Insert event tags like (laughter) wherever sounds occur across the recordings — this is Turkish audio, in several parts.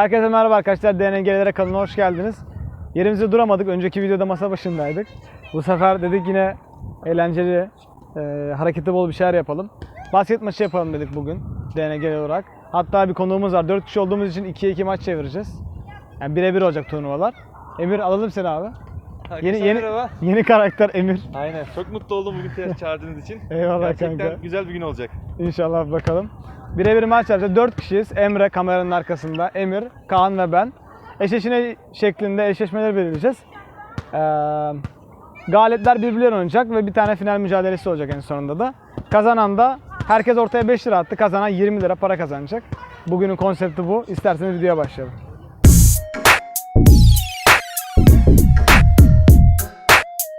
Herkese merhaba arkadaşlar. DNG'lere kanalına hoş geldiniz. Yerimizde duramadık. Önceki videoda masa başındaydık. Bu sefer dedik yine eğlenceli, e, hareketli bol bir şeyler yapalım. Basket maçı yapalım dedik bugün DNG olarak. Hatta bir konuğumuz var. 4 kişi olduğumuz için 2'ye 2 maç çevireceğiz. Yani birebir olacak turnuvalar. Emir alalım seni abi. Herkese Yeni yeni merhaba. yeni karakter Emir. Aynen. Çok mutlu oldum bugün çağırdığınız için. (laughs) Eyvallah Gerçekten kanka. güzel bir gün olacak. İnşallah bakalım. Birebir maç yapacağız. 4 kişiyiz. Emre kameranın arkasında. Emir, Kaan ve ben. Eşleşine şeklinde eşleşmeler belirleyeceğiz. Ee, galipler birbirleri oynayacak ve bir tane final mücadelesi olacak en sonunda da. Kazanan da herkes ortaya 5 lira attı. Kazanan 20 lira para kazanacak. Bugünün konsepti bu. İsterseniz videoya başlayalım.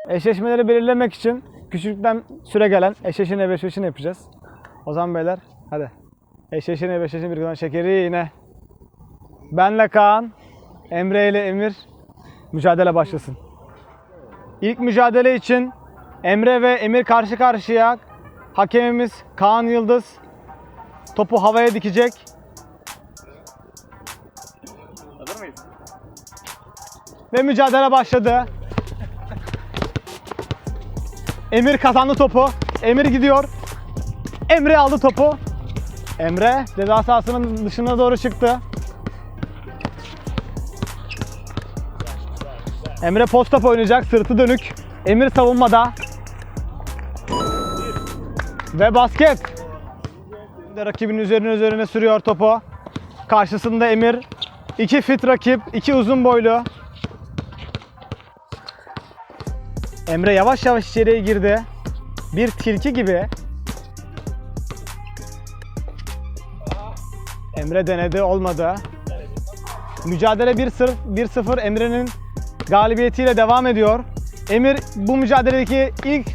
Eşleşmeleri belirlemek için küçükten süre gelen eşleşine ve eşleşine yapacağız. O zaman beyler hadi. Eşleşine ve eşleşine bir kalan şekeri yine. Benle Kaan, Emre ile Emir mücadele başlasın. İlk mücadele için Emre ve Emir karşı karşıya. Hakemimiz Kaan Yıldız topu havaya dikecek. Hazır mıyız? Ve mücadele başladı. Emir kazandı topu. Emir gidiyor. Emre aldı topu. Emre ceza sahasının dışına doğru çıktı. Emre post top oynayacak. Sırtı dönük. Emir savunmada. Ve basket. Rakibin üzerine üzerine sürüyor topu. Karşısında Emir. İki fit rakip, iki uzun boylu. Emre yavaş yavaş içeriye girdi. Bir tilki gibi. Emre denedi, olmadı. Mücadele 1-0 1-0 Emre'nin galibiyetiyle devam ediyor. Emir bu mücadeledeki ilk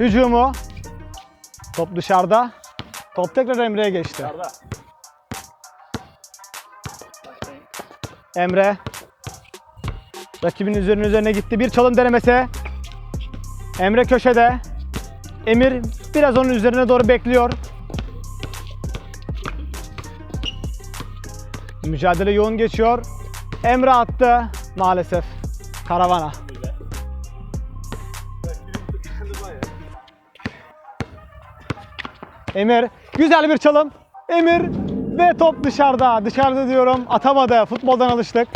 hücumu. Top dışarıda. Top tekrar Emre'ye geçti. Emre Rakibin üzerine üzerine gitti. Bir çalım denemesi. Emre köşede. Emir biraz onun üzerine doğru bekliyor. Mücadele yoğun geçiyor. Emre attı maalesef. Karavana. Emir güzel bir çalım. Emir ve top dışarıda. Dışarıda diyorum. Atamadı. Futboldan alıştık.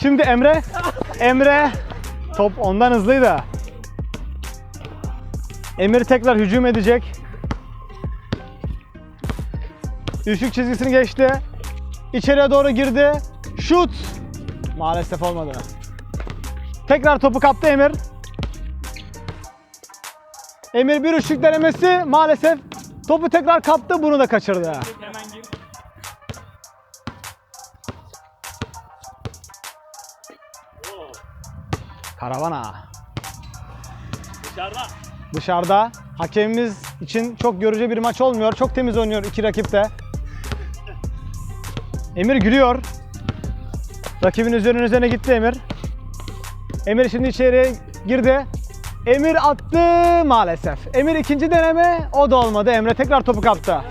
Şimdi Emre. Emre. Top ondan hızlıydı. Emir tekrar hücum edecek. Üçlük çizgisini geçti. İçeriye doğru girdi. Şut. Maalesef olmadı. Tekrar topu kaptı Emir. Emir bir üçlük denemesi maalesef topu tekrar kaptı bunu da kaçırdı. Karavana. Dışarıda. Dışarıda. Hakemimiz için çok görücü bir maç olmuyor. Çok temiz oynuyor iki rakip de. Emir gülüyor. Rakibin üzerine üzerine gitti Emir. Emir şimdi içeriye girdi. Emir attı maalesef. Emir ikinci deneme o da olmadı. Emre tekrar topu kaptı.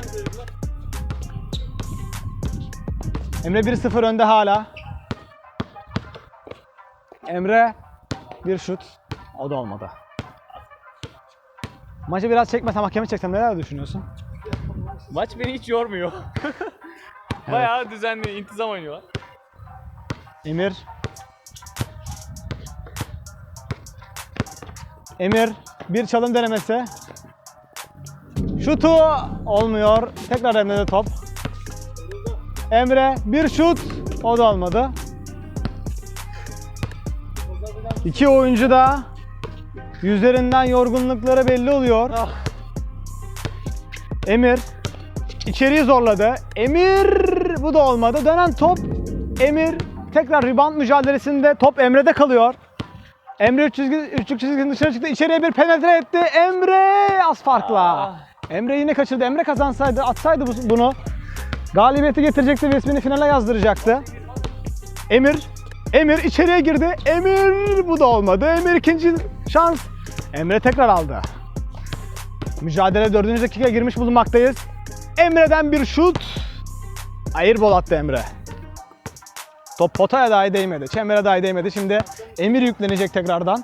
Emre 1-0 önde hala. Emre bir şut. O da olmadı. Maçı biraz çekmesem hakemi çeksem neler düşünüyorsun? Maç beni hiç yormuyor. (laughs) Bayağı düzenli, intizam oynuyorlar. Emir. Emir bir çalım denemesi. Şutu olmuyor. Tekrar Emre'de top. Emre bir şut. O da olmadı. İki oyuncu da yüzlerinden yorgunlukları belli oluyor. Emir içeriği zorladı. Emir bu da olmadı. Dönen top Emir tekrar rebound mücadelesinde top Emre'de kalıyor. Emre üç çizgi, üçlük çizgisinin dışına çıktı. İçeriye bir penetre etti. Emre az farkla. Emre yine kaçırdı. Emre kazansaydı, atsaydı bu- bunu galibiyeti getirecekti ve ismini finale yazdıracaktı. Emir, Emir içeriye girdi. Emir bu da olmadı. Emir ikinci şans. Emre tekrar aldı. Mücadele dördüncü dakika girmiş bulunmaktayız. Emre'den bir şut. Airball attı Emre. Top potaya dahi değmedi. Çembere dahi değmedi. Şimdi Emir yüklenecek tekrardan.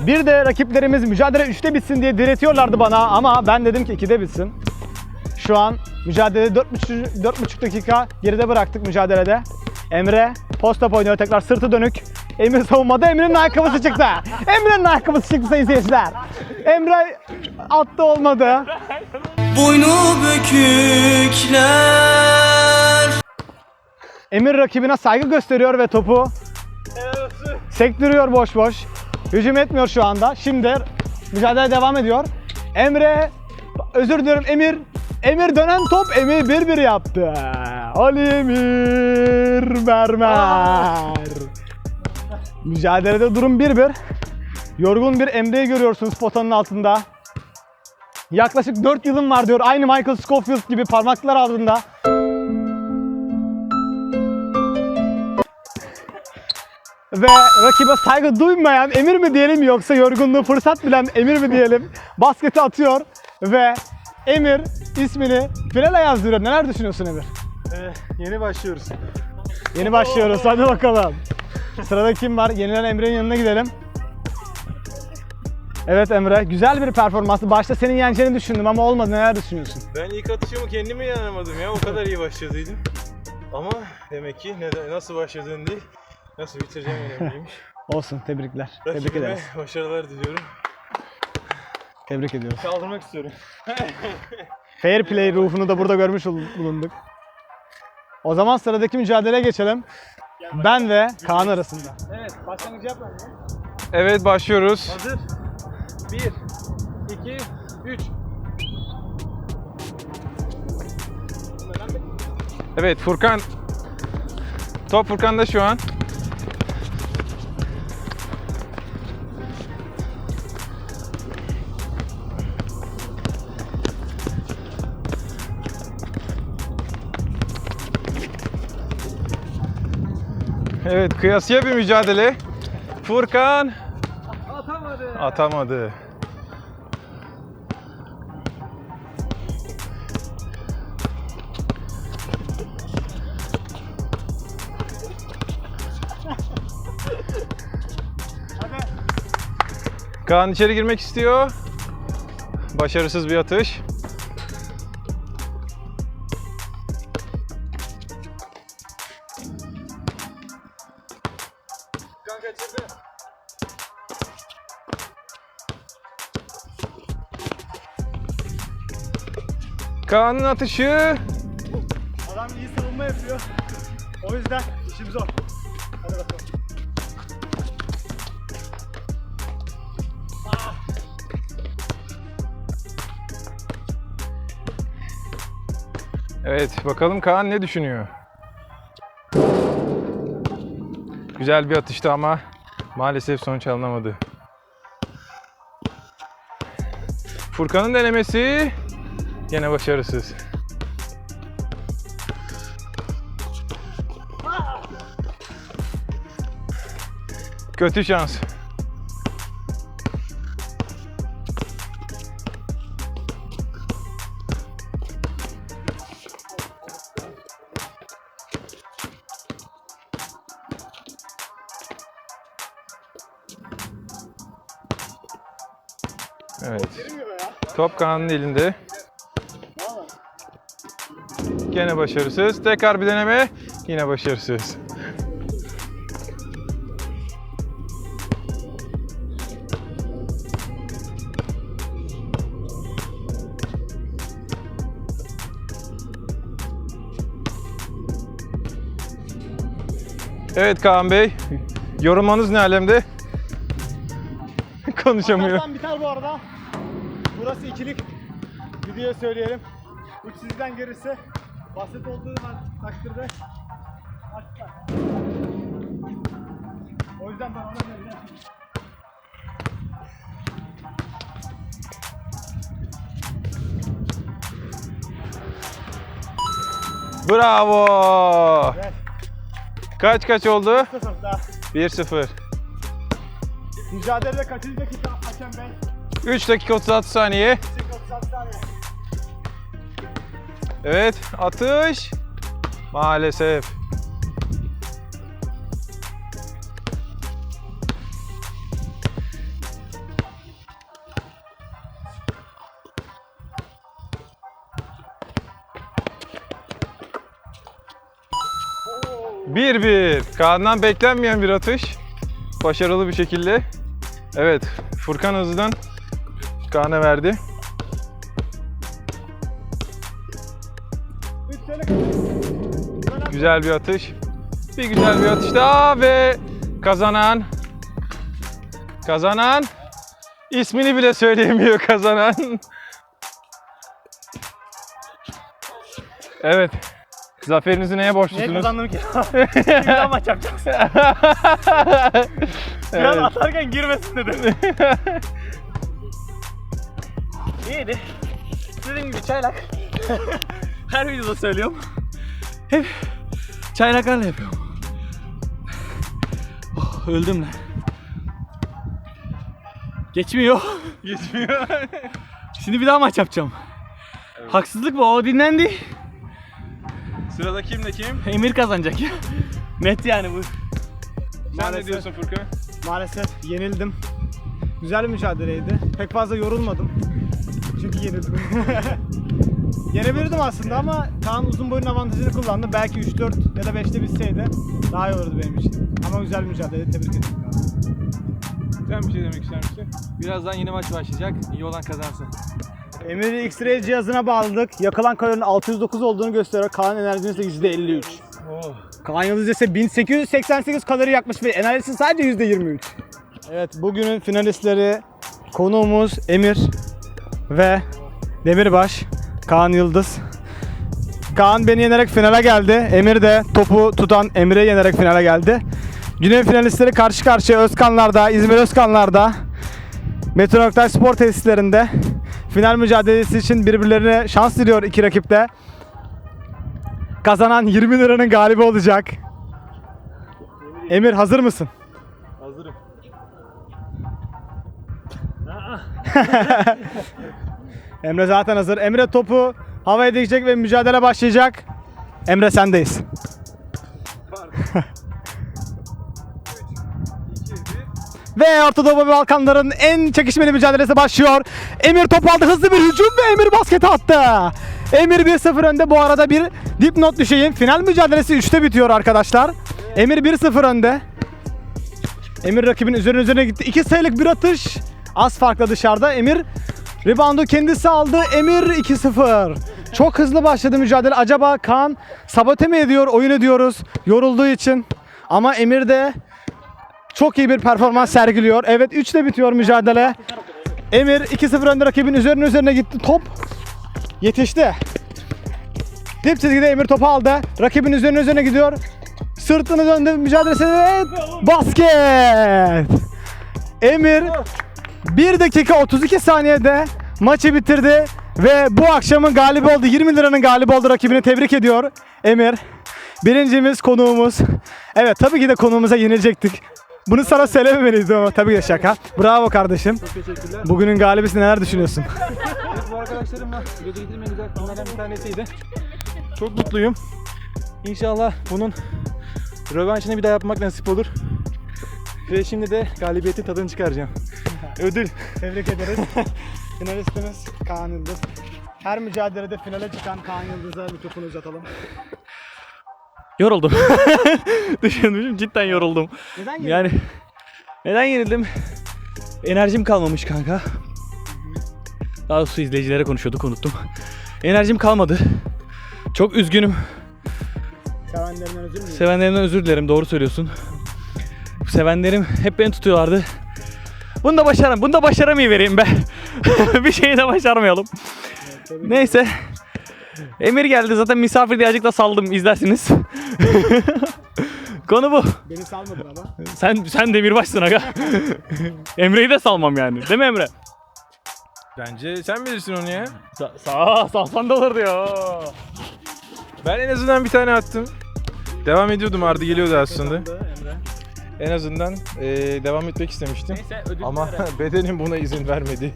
Bir de rakiplerimiz mücadele 3'te bitsin diye diretiyorlardı bana ama ben dedim ki 2'de bitsin. Şu an mücadele 4,5 4,5 dakika geride bıraktık mücadelede. Emre post-up oynuyor tekrar sırtı dönük. Emir savunmada Emre'nin ayakkabısı çıktı. Emre'nin ayakkabısı çıktı sayın seyirciler. Emre attı olmadı. boynu bükükler Emir rakibine saygı gösteriyor ve topu sektiriyor boş boş. Hücum etmiyor şu anda. Şimdi mücadele devam ediyor. Emre, özür diliyorum Emir. Emir dönen top Emir 1-1 yaptı. Ali Emir Mermer. Mücadelede durum 1-1. Yorgun bir Emre'yi görüyorsunuz potanın altında. Yaklaşık 4 yılım var diyor. Aynı Michael Scofield gibi parmaklar altında. Ve rakibe saygı duymayan Emir mi diyelim yoksa yorgunluğu fırsat bilen Emir mi diyelim basketi atıyor ve Emir ismini finale yazdırıyor. Neler düşünüyorsun Emir? Ee, yeni başlıyoruz. Yeni başlıyoruz hadi bakalım. Sırada kim var? Yenilen Emre'nin yanına gidelim. Evet Emre, güzel bir performanstı. Başta senin yeneceğini düşündüm ama olmadı. Neler düşünüyorsun? Ben ilk atışımı kendime inanamadım ya. O kadar iyi başladıydım. Ama demek ki neden, nasıl başladığın değil, nasıl bitireceğim önemliymiş. (laughs) Olsun, tebrikler. Tebrik Rakibime ederiz. başarılar diliyorum. Tebrik ediyoruz. Kaldırmak istiyorum. (laughs) Fair play ruhunu da burada görmüş bulunduk. O zaman sıradaki mücadeleye geçelim. Ben ve Kaan arasında. Evet, başlangıcı yap Evet başlıyoruz. Hazır. 1, 2, 3. Evet Furkan. Top Furkan'da şu an. Evet kıyasıya bir mücadele. Furkan Atamadı. atamadı. Kaan içeri girmek istiyor. Başarısız bir atış. Kaan'ın atışı Adam iyi savunma yapıyor. O yüzden işim zor. Hadi bakalım. Evet, bakalım Kaan ne düşünüyor? Güzel bir atıştı ama maalesef sonuç alınamadı. Furkan'ın denemesi yine başarısız. Kötü şans. Evet. Top Kaan'ın elinde. Gene başarısız. Tekrar bir deneme. Yine başarısız. Evet Kaan Bey. Yorumlarınız ne alemde? (laughs) Konuşamıyor. Atarsan biter bu arada. Burası ikilik. Videoya söyleyelim. Uç sizden gerisi basit olduğu takdirde açıklar. O yüzden ben ona vereceğim. Bravo. Evet. Kaç kaç oldu? Sıfır daha. 1-0. Mücadelede kaçıncı dakika hakem bey? 3 dakika 36 saniye. 36 saniye. Evet, atış. Maalesef. Bir bir. Kaan'dan beklenmeyen bir atış. Başarılı bir şekilde. Evet, Furkan hızlıdan Kaan'a verdi. Güzel bir atış. Bir güzel bir atış daha ve kazanan kazanan ismini bile söyleyemiyor kazanan. Evet. Zaferinizi neye Niye borçlusunuz? kazandım ki? (laughs) Daha maç yapacaksın. Biraz Evet. atarken girmesin dedim. (laughs) İyiydi. Dediğim gibi çaylak. (laughs) Her videoda söylüyorum. Hep çaylaklarla yapıyorum. Oh, öldüm lan. Geçmiyor. Geçmiyor. (laughs) Şimdi bir daha maç yapacağım. Haksızlık bu. O dinlendi. Sırada kimle kim? Emir kazanacak. Net yani bu. Sen ne diyorsun Furkan? Maalesef yenildim. Güzel bir mücadeleydi. Pek fazla yorulmadım. Çünkü yenildim. (laughs) Yenebilirdim aslında ama Kaan uzun boyun avantajını kullandı. Belki 3-4 ya da 5'te bitseydi daha iyi olurdu benim için. Ama güzel bir mücadele. Tebrik ederim. Kaan. Sen bir şey demek ister misin? Birazdan yeni maç başlayacak. İyi olan kazansın. Emir'i X-ray cihazına bağladık. Yakılan kalorinin 609 olduğunu gösteriyor. Kaan enerjisi ise %53. Kaan Yıldız ise 1888 kalori yakmış ve enerjisi sadece %23. Evet bugünün finalistleri konuğumuz Emir ve Demirbaş. Kaan Yıldız. Kaan beni yenerek finale geldi. Emir de topu tutan Emir'e yenerek finale geldi. Günün finalistleri karşı karşıya Özkanlar'da, İzmir Özkanlar'da. Metro Oktay Spor Tesislerinde final mücadelesi için birbirlerine şans diliyor iki rakip de. Kazanan 20 liranın galibi olacak. Emir hazır mısın? (laughs) Emre zaten hazır. Emre topu havaya dikecek ve mücadele başlayacak. Emre sendeyiz. (laughs) Ve Orta Doğu Balkanların en çekişmeli mücadelesi başlıyor. Emir top aldı hızlı bir hücum ve Emir basketi attı. Emir 1-0 önde. Bu arada bir dipnot düşeyim. Final mücadelesi 3'te bitiyor arkadaşlar. Emir 1-0 önde. Emir rakibin üzerine üzerine gitti. 2 sayılık bir atış. Az farkla dışarıda. Emir reboundu kendisi aldı. Emir 2-0. Çok hızlı başladı mücadele. Acaba Kaan sabote mi ediyor? Oyun ediyoruz. Yorulduğu için. Ama Emir de çok iyi bir performans sergiliyor. Evet 3'te bitiyor mücadele. Emir 2-0 önde rakibin üzerine üzerine gitti. Top yetişti. Dip çizgide Emir topu aldı. Rakibin üzerine üzerine gidiyor. Sırtını döndü mücadelesi ve basket. Emir 1 dakika 32 saniyede maçı bitirdi ve bu akşamın galibi oldu. 20 liranın galibi oldu rakibini tebrik ediyor Emir. Birincimiz konuğumuz. Evet tabii ki de konuğumuza yenilecektik. Bunu sana söylememeliydim ama tabii ki de şaka. Bravo kardeşim. Teşekkürler. Bugünün galibisi neler düşünüyorsun? Bu arkadaşlarımla gece getirmeyen güzel konulardan bir tanesiydi. Çok mutluyum. İnşallah bunun rövanşını bir daha yapmak nasip olur. Ve şimdi de galibiyetin tadını çıkaracağım. (laughs) Ödül. Tebrik ederiz. (laughs) Finalistimiz Kaan Yıldız. Her mücadelede finale çıkan Kaan Yıldız'a mikrofonu uzatalım. Yoruldum. (laughs) Düşünmüşüm cidden yoruldum. Neden Yani neden yenildim? Enerjim kalmamış kanka. Daha doğrusu izleyicilere konuşuyorduk unuttum. Enerjim kalmadı. Çok üzgünüm. Sevenlerinden özür müyüm? Sevenlerimden özür dilerim doğru söylüyorsun. Sevenlerim hep beni tutuyorlardı. Bunu da başaram, bunu da başaramayı vereyim be. (laughs) bir şeyi de başarmayalım. Neyse. Emir geldi zaten misafir diye da saldım izlersiniz. (laughs) Konu bu. Beni salmadın ama. Sen sen demirbaşsın aga. (laughs) Emre'yi de salmam yani. Değil mi Emre? Bence sen bilirsin onu ya. Sa sağ salsan da olurdu ya. Ben en azından bir tane attım. Devam ediyordum Ardı geliyordu aslında. Emre. En azından eee, devam etmek istemiştim. Neyse ödül Ama (laughs) bedenim buna izin vermedi.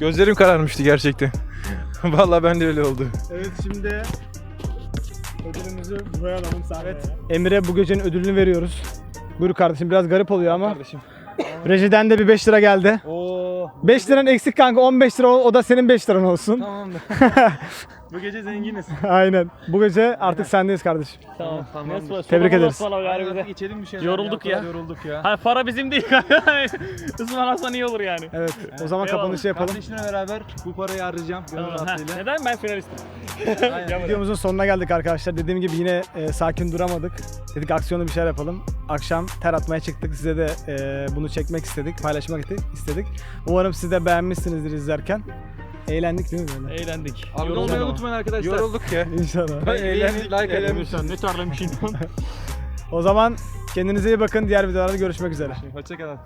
Gözlerim kararmıştı gerçekten. (laughs) Vallahi ben de öyle oldu. Evet şimdi ödülümüzü buraya alalım Evet. Emir'e bu gecenin ödülünü veriyoruz. Buyur kardeşim biraz garip oluyor ama. Kardeşim. Rejiden de bir 5 lira geldi. Oo. 5 liran eksik kanka 15 lira o, o da senin 5 liran olsun. Tamamdır. (laughs) Bu gece zenginiz. (laughs) Aynen. Bu gece artık sendeyiz kardeşim. Tamam. Neyse, Tebrik ederiz. içelim bir şeyler. Yorulduk ya. Yorulduk ya. Ha, para bizim değil. (laughs) Ismarlasan iyi olur yani. Evet. O zaman Eyvallah. kapanışı yapalım. Kardeşimle beraber bu parayı harcayacağım. Tamam. Neden ben finalistim? Aynen. (laughs) Videomuzun sonuna geldik arkadaşlar. Dediğim gibi yine e, sakin duramadık. Dedik aksiyonlu bir şeyler yapalım. Akşam ter atmaya çıktık. Size de e, bunu çekmek istedik, paylaşmak istedik. Umarım siz de beğenmişsinizdir izlerken. Eğlendik değil mi böyle? Eğlendik. Abone olmayı ama. unutmayın arkadaşlar. Yorulduk ya. İnşallah. Eğlendik. Like. Eğlenmişsin. Ne tarlamışsın. (laughs) O zaman kendinize iyi bakın. Diğer videolarda görüşmek üzere. Hoşçakalın.